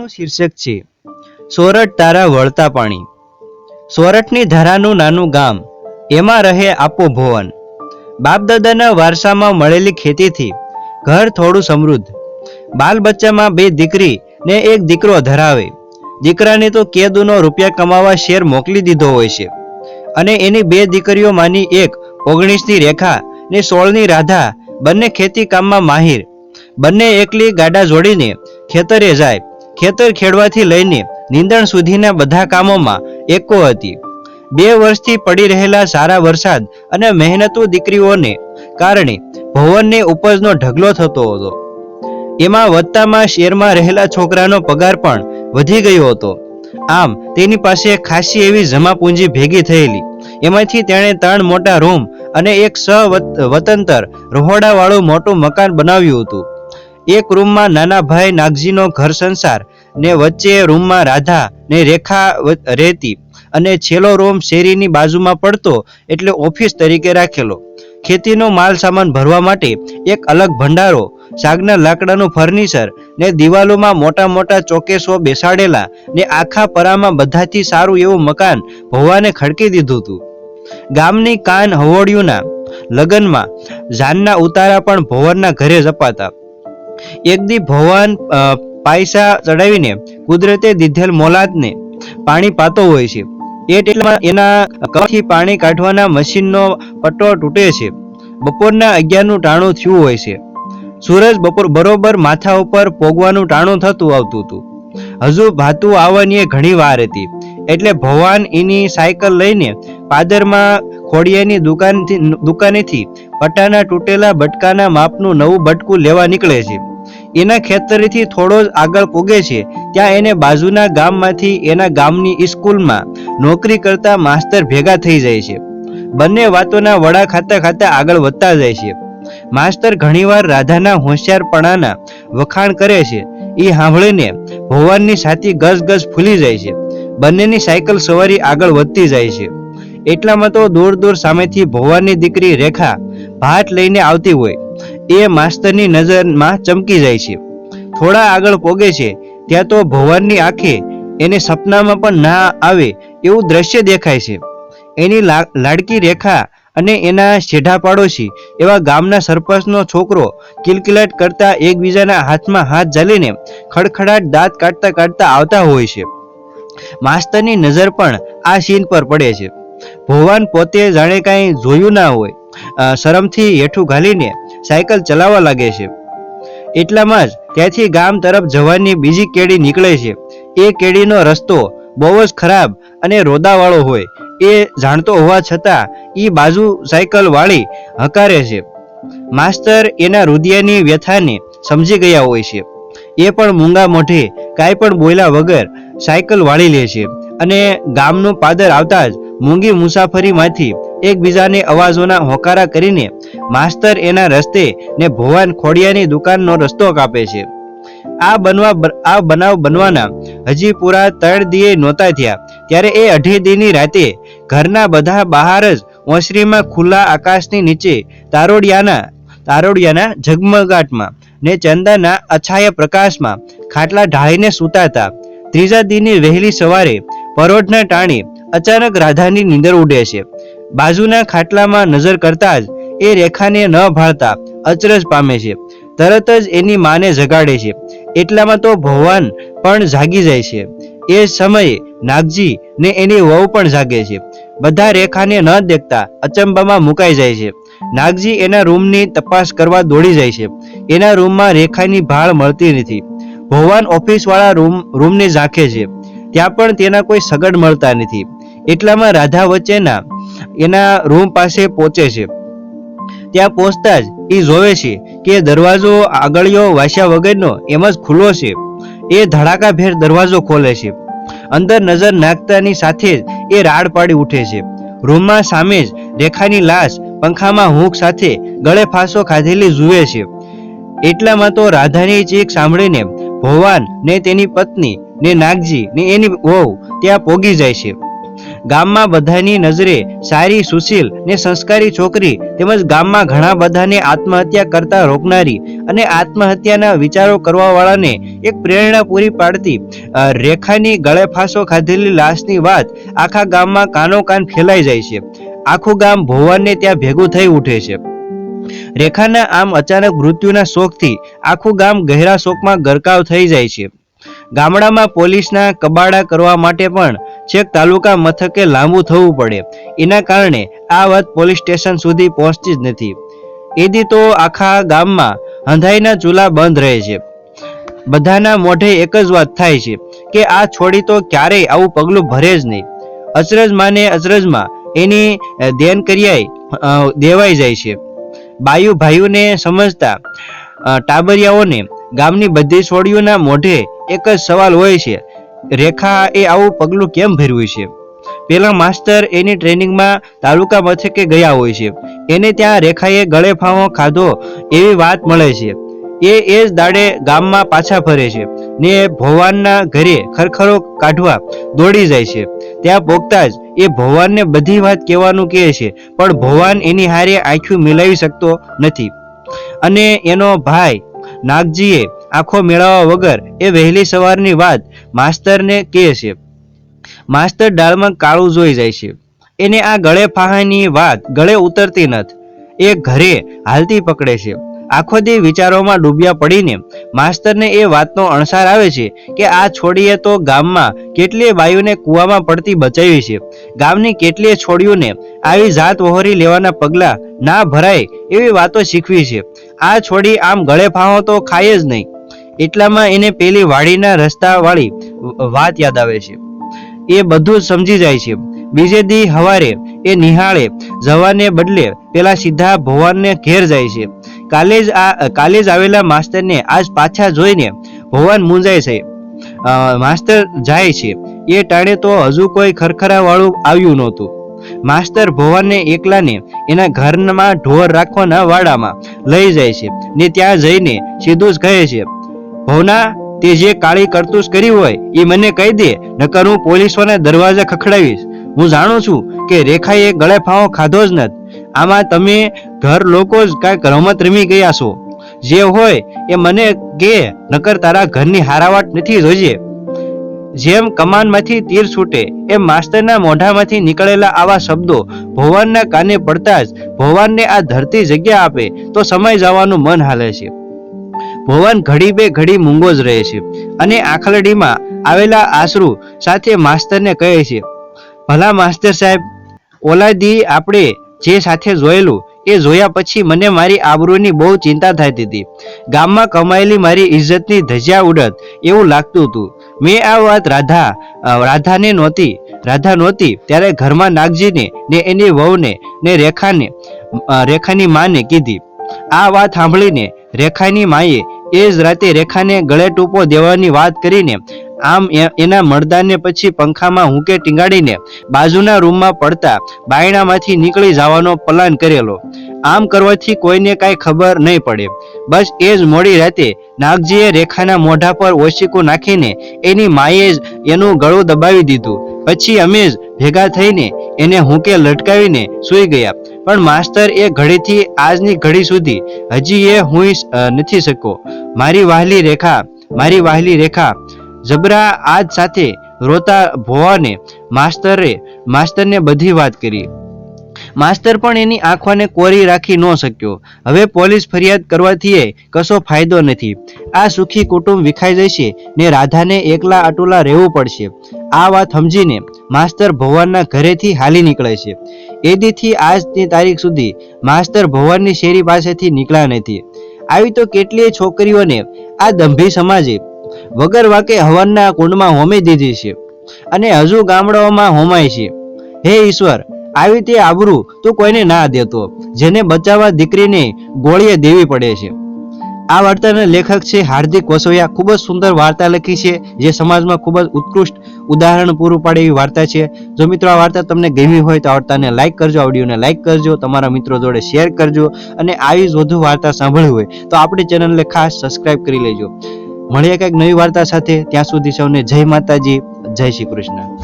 કથાનું શીર્ષક છે, સોરઠ તારા વળતા પાણી. સોરઠની ધારાનું નાનું ગામ, એમાં રહે આપો ભુવન. બાપદાદાના વારસામાં મળેલી ખેતીથી ઘર થોડું સમૃદ્ધ. બાલ બચ્ચામાં બે દીકરી ને એક દીકરો ધરાવે. દીકરાને તો કેદુનો રૂપિયા કમાવા શેર મોકલી દીધો હોય છે. અને એની બે દીકરીઓમાંની એક ઓગણીસની રેખા ને સોળની રાધા બંને ખેતી કામમાં માહિર. બંને એકલી ગાડા જોડીને ખેતરે જાય. ખેતર ખેડવાથી લઈને નીંદણ સુધીના બધા કામોમાં એકો હતી. બે વર્ષથી પડી રહેલા સારા વરસાદ અને મહેનતુ દીકરીઓને કારણે ભવનને ઉપજનો ઢગલો થતો હતો. એમાં વધતામાં શેરમાં રહેલા છોકરાનો પગાર પણ વધી ગયો હતો. આમ, તેની પાસે ખાસી એવી જમાપૂંજી ભેગી થયેલી. એમાંથી તેણે ત્રણ મોટા રૂમ અને એક સવતંતર રહોડાવાળું મોટું મકાન બનાવ્યું હતું. એક રૂમમાં નાના ભાઈ નાગજીનો ઘર સંસાર ને વચ્ચે રૂમમાં રાધા ને રેખા રહેતી અને છેલ્લો રૂમ શેરીની બાજુમાં પડતો એટલે ઓફિસ તરીકે રાખેલો. ખેતીનો માલ સામાન ભરવા માટે એક અલગ ભંડારો, સાગના લાકડાનું ફર્નિચર ને દિવાલોમાં મોટા મોટા ચોકેસો બેસાડેલા ને આખા પરામાં બધાથી સારું એવું મકાન ભવાને ખડકી દીધું હતું ગામની કાન હવોડિયુંના લગ્નમાં જાનના ઉતારા પણ ભવનના ઘરે જ અપાતા એક દી ભવાન પૈસા ચડાવીને કુદરતે દીધેલ મોલાદને પાણી પાતો હોય છે. એ ટેટમાં એના કવાથી પાણી કાઢવાના મશીનનો પટ્ટો તૂટે છે. બપોરના અગિયારનું ટાણું થયું હોય છે. સૂરજ બપોર બરોબર માથા ઉપર પોગવાનું ટાણું થતું આવતું હતું. હજુ ભાતું આવવાની ઘણી વાર હતી. એટલે ભવાન એની સાયકલ લઈને પાદરમાં ખોડિયાની દુકાનથી, દુકાનેથી પટ્ટાના તૂટેલા બટકાના માપનું નવું બટકું લેવા નીકળે છે. એના ખેતરેથી થોડો જ આગળ પૂગે છે, ત્યાં એને બાજુના ગામમાંથી એના ગામની સ્કૂલમાં નોકરી કરતા માસ્તર ભેગા થઈ જાય છે. બંને વાતોના વડા ખાતા ખાતા આગળ વધતા જાય છે. માસ્તર ઘણીવાર રાધાના હોશિયારપણાના વખાણ કરે છે. એ સાંભળીને ભગવાનની છાતી ગસ ગસ ફૂલી જાય છે. બંનેની સાયકલ સવારી આગળ વધતી જાય છે. એટલામાં તો દૂર દૂર સામેથી ભગવાનની દીકરી રેખા ભાત લઈને આવતી હોય. એ માસ્તરની નજરમાં ચમકી જાય છે. થોડા આગળ પોગે છે, ત્યાં તો ભગવાનની આંખે એને સપનામાં પણ ના આવે એવું દ્રશ્ય દેખાય છે. એની લાડકી રેખા અને એના શેઢા પાડોશી એવા ગામના સરપંચનો છોકરો કિલકિલાટ કરતા એકબીજાના હાથમાં હાથ ઝાલીને ખડખડાટ દાંત કાઢતા કાઢતા આવતા હોય છે. માસ્તરની નજર પણ આ સીન પર પડે છે. ભગવાન પોતે જાણે કાંઈ જોયું ના હોય. શરમથી હેઠું ઘાલીને સાયકલ ચલાવવા લાગે છે. એટલામાં જ ત્યાંથી ગામ તરફ જવાની બીજી કેડી નીકળે છે. એ કેડીનો રસ્તો બહુ જ ખરાબ અને રોદાવાળો હોય. એ જાણતો હોવા છતાં એ બાજુ સાયકલ વાળી હકારે છે. માસ્તર એના રુદિયાની વ્યથાને સમજી ગયા હોય છે. એ પણ મૂંગા મોઢે કાંઈ પણ બોલ્યા વગર સાયકલ વાળી લે છે અને ગામનું પાદર આવતા જ મૂંગી મુસાફરીમાંથી એકબીજાને અવાજોના હોકારા કરીને માસ્તર એના રસ્તે ને ભવાન ખોડિયાની દુકાનનો રસ્તો કાપે છે. આ બનવા આ બનાવ બનવાના હજી પૂરા ત્રણ દીએ નહોતા થયા. ત્યારે એ અઢી દીની રાતે ઘરના બધા બહાર જ ઓસરીમાં ખુલ્લા આકાશની નીચે તારોડિયાના તારોડિયાના ઝગમગાટમાં ને ચંદાના અછાયા પ્રકાશમાં ખાટલા ઢાળીને સૂતા હતા. ત્રીજા દિની વહેલી સવારે પરોઢના ટાણે અચાનક રાધાની નીંદર ઉડે છે. બાજુના ખાટલામાં નજર કરતા જ એ રેખાને ન ભાળતા અચરજ પામે છે. તરત જ એની માને જગાડે છે. એટલામાં તો ભગવાન પણ જાગી જાય છે. એ સમયે નાગજી ને એની વહુ પણ જાગે છે. બધા રેખાને ન દેખતા અચંબામાં મુકાઈ જાય છે. નાગજી એના રૂમની તપાસ કરવા દોડી જાય છે. એના રૂમમાં રેખાની ભાળ મળતી નથી. ભગવાન ઓફિસવાળા રૂમ, રૂમને ઝાંખે છે. ત્યાં પણ તેના કોઈ સગડ મળતા નથી. એટલામાં રાધા વચ્ચેના એના રૂમ પાસે પહોંચે છે. ત્યાં પહોંચતા જ એ જોવે છે કે દરવાજો આગળિયો વાસ્યા વગરનો એમ જ ખુલ્લો છે. એ ધડાકાભેર દરવાજો ખોલે છે. અંદર નજર નાખતાની સાથે જ એ રાડ પાડી ઉઠે છે. રૂમમાં સામે જ રેખાની લાશ પંખામાં હૂંક સાથે ગળે ફાંસો ખાધેલી જુએ છે. એટલામાં તો રાધાની ચીખ સાંભળીને ભગવાન ને તેની પત્ની ને નાગજી ને એની વહુ ત્યાં પોગી જાય છે. ગામમાં બધાની નજરે સારી સુશીલ ને સંસ્કારી છોકરી તેમજ ગામમાં ઘણા બધાને આત્મહત્યા કરતા રોકનારી અને આત્મહત્યાના વિચારો કરવા વાળાને એક પ્રેરણા પૂરી પાડતી રેખાની ગળે ફાંસો ખાધેલી લાશની વાત આખા ગામમાં કાનો કાન ફેલાઈ જાય છે. આખું ગામ ભોવાનને ત્યાં ભેગું થઈ ઉઠે છે. રેખાના આમ અચાનક મૃત્યુના શોકથી આખું ગામ ગહેરા શોકમાં ગરકાવ થઈ જાય છે. ગામડામાં પોલીસના કબાડા કરવા માટે પણ છેક તાલુકા મથકે લાંબુ થવું પડે. એના કારણે આ વાત પોલીસ સ્ટેશન સુધી પહોંચતી જ નથી. એદી તો આખા ગામમાં હંધાઈના ચૂલા બંધ રહે છે. બધાના મોઢે એક જ વાત થાય છે કે આ છોડી તો ક્યારેય આવું પગલું ભરે જ નહીં. અચરજ માને અચરજમાં એની દેન કર્યાય દેવાઈ જાય છે. બાયુ ભાઈઓને સમજતા ટાબરિયાઓને ગામની બધી છોડીઓના મોઢે એક જ સવાલ હોય છે, રેખા એ આવું પગલું કેમ ભર્યું છે? પેલા માસ્તર એની ટ્રેનિંગમાં તાલુકા મથકે ગયા હોય છે. એને ત્યાં રેખાએ ગળે ફાંવો ખાધો એવી વાત મળે છે. એ એ જ દાડે ગામમાં પાછા ફરે છે ને ભવાનના ઘરે ખરખરો કાઢવા દોડી જાય છે. ત્યાં પોગતા જ એ ભવાનને બધી વાત કહેવાનું કહે છે, પણ ભવાન એની હારે આંખ્યું મિલાવી શકતો નથી. અને એનો ભાઈ નાગજીએ આંખો મેળવવા વગર એ વહેલી સવારની વાત માસ્તરને કહે છે. માસ્તર ડાળમાં કાળું જોઈ જાય છે. એને આ ગળે ફાહાની વાત ગળે ઉતરતી નથી. એ ઘરે હાલતી પકડે છે. આખો દી વિચારોમાં ડૂબ્યા પડીને માસ્તરને એ વાતનો અણસાર આવે છે કે આ છોડીએ તો ગામમાં કેટલીય બાયુને કૂવામાં પડતી બચાવી છે. ગામની કેટલીય છોડીઓને આવી જાત વહોરી લેવાના પગલા ના ભરાય એવી વાતો શીખવી છે. આ છોડી આમ ગળે ફાવો તો ખાય જ નહીં. એટલામાં એને પેલી વાડીના રસ્તા વાળી વાત યાદ આવે છે. એ બધું જ સમજી જાય છે. બીજે દી હવારે એ નિહાળે, જવાને બદલે પેલા સીધા ભોવાનને ઘેર જાય છે. કાલે જ આ, કાલે જ આવેલા માસ્તરને આજ પાછા જોઈને ભોવાન મૂંઝાય છે. માસ્તર જાય છે. એ ટાણે તો હજુ કોઈ ખરખરા વાળું આવ્યું નહોતું. માસ્તર ભોવાનને એકલાને એના ઘરમાં ઢોર રાખવાના વાડામાં લઈ જાય છે ને ત્યાં જઈને સીધું જ કહે છે, ભવના, તે જે કાળી કરતૂસ કરી હોય એ મને કહી દે, નકર હું પોલીસોના દરવાજા ખખડાવીશ. હું જાણું છું કે રેખાએ ગળે ફાંવો ખાધો જ નથી. આમાં તમે ઘર લોકો જ કાંઈક રમત રમી ગયા છો. જે હોય એ મને કે, નકર તારા ઘરની હારાવાટ નથી જોજે. જેમ કમાનમાંથી તીર છૂટે, એમ માસ્તરના મોઢામાંથી નીકળેલા આવા શબ્દો ભોવાનના કાને પડતા જ ભોવાનને આ ધરતી જગ્યા આપે, તો સમય જવાનું મન હાલે છે. ભોવાન ઘડી બે ઘડી મૂંગો જ રહે છે અને આખલડીમાં આવેલા આશરુ સાથે માસ્તરને કહે છે, ભલા માસ્તર સાહેબ, ઓલાદી આપણે જે સાથે જોયેલું, એ જોયા પછી મને મારી આબરૂની બહુ ચિંતા થતી હતી. ગામમાં કમાયેલી મારી ઇજ્જતની ધજ્યા ઉડત એવું લાગતું હતું. મેં આ વાત રાધા રાધાને નહોતી, રાધા નહોતી, ત્યારે ઘરમાં નાગજીને ને એની વહુને ને રેખાને રેખાની માને કીધી. આ વાત સાંભળીને રેખાની માએ એ જ રાતે રેખાને ગળે ટૂંપો દેવાની વાત કરીને આમ એના મરદાને પછી પંખામાં હુંકે ટીંગાડીને બાજુના રૂમમાં પડતા બાયણામાંથી નીકળી જવાનો પ્લાન કરેલો. આમ કરવાથી કોઈને કાંઈ ખબર નહીં પડે. બસ એ જ મોડી રાતે નાગજીએ રેખાના મોઢા પર ઓશિકો નાખીને એની માએ જ એનું ગળું દબાવી દીધું. પછી અમે જ ભેગા થઈને એને હુંકે લટકાવીને સૂઈ ગયા. પણ માસ્તર એ ઘડીથી આજની ઘડી સુધી હજી એ હું નથી શકો મારી વાહલી રેખા, મારી વાહલી રેખા, જબરા આજ સાથે રોતા ભોવાને માસ્તરે, માસ્તરને બધી વાત કરી. માસ્તર પણ એની આંખોને કોરી રાખી ન શક્યો. હવે પોલીસ ફરિયાદ કરવાથી કશો ફાયદો નથી. આ સુખી કુટુંબ વિખાઈ જશે ને રાધાને એકલા અટુલા રહેવું પડશે. આ વાત સમજીને માસ્તર ભવનના ઘરેથી હાલી નીકળે છે. એદીથી આજની તારીખ સુધી માસ્તર ભગવાનની શેરી પાસેથી નીકળ્યા નથી. આવી તો કેટલીય છોકરીઓને આ દંભી સમાજે વગર વાકે હવનના કુંડમાં હોમી દીધી છે અને હજુ ગામડાઓમાં હોમાય છે. હે ઈશ્વર આવી તે આબરૂ તું કોઈને ના દેતો, જેને બચાવવા દીકરીને ગોળીએ દેવી પડે છે. આ વાર્તાના લેખક છે હાર્દિક વસોયા. ખૂબ જ સુંદર વાર્તા લખી છે, જે સમાજમાં ખૂબ જ ઉત્કૃષ્ટ ઉદાહરણ પૂરું પાડે એવી વાર્તા છે. જો મિત્રો આ વાર્તા તમને ગમી હોય તો આ વાર્તાને લાઈક કરજો, આ વિડીયોને લાઈક કરજો, તમારા મિત્રો જોડે શેર કરજો અને આવી જ વધુ વાર્તા સાંભળવી હોય તો આપણી ચેનલને ખાસ સબસ્ક્રાઇબ કરી લેજો. મળીએ કંઈક નવી વાર્તા સાથે. ત્યાં સુધી સૌને જય માતાજી, જય શ્રી કૃષ્ણ.